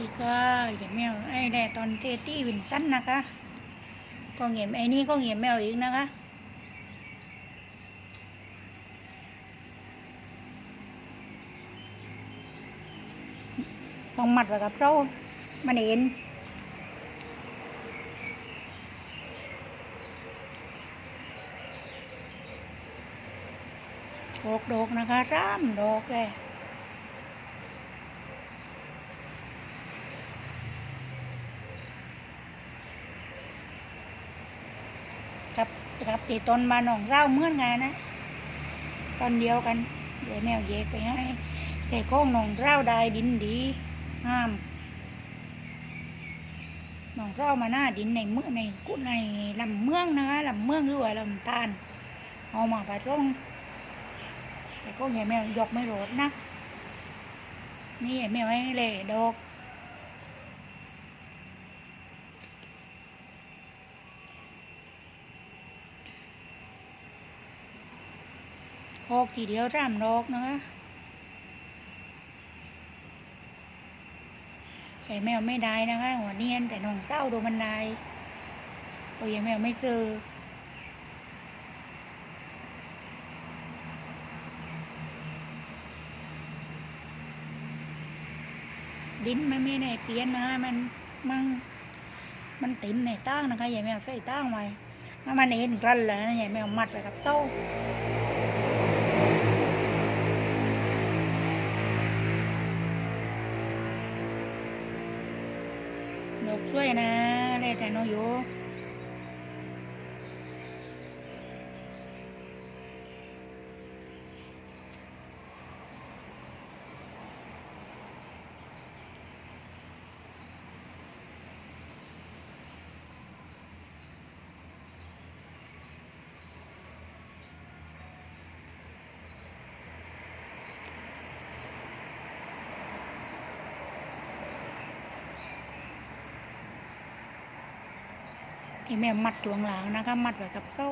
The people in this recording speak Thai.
ดีก็เหยียบแมวไอ้แดตอนเทตี้วินสั้นนะคะ ก็เหยียบไอ้นี่ก็เหยียบแมวอีกนะคะต้องมัดไว้กับเรามันเอ็นหกดอกนะคะสามดอกเลย กับกับตีตนมาหนองเศร้าเมื่อนกันนะตอนเดียวกันเดี๋ยวแนวเยกไปให้แต่โค้งหนองเศร้าได้ดินดีห้ามหนองเศร้ามาหน้าดินในเมืองในกุในลำเมืองนะคะลำเมืองหรือว่าลำตาลเอามาผสมแต่ก็แง่แมวยกไม่โหลดนักนี่แม่ไว้เล่ดอก ออกทีเดียวสามดอกนะคะไอ้แมวไม่ได้นะคะหัวเนียนแต่น้องเต้าโดูมันได้โอ้ยแมวไม่ซื้อดินมันไม่ได้เปลี่ยนนะมันมันมันติ่มในตั้งนะคะยายแมวใส่ตั้งไว้ถ้ามันเอ็นกันแล้วยายแมวมัดไว้กับโซ่ด นกช่วยนะเลยแต่นกอยู่ ที่แม่มัดตวงหลังนะคะ มัดไว้กับโซ่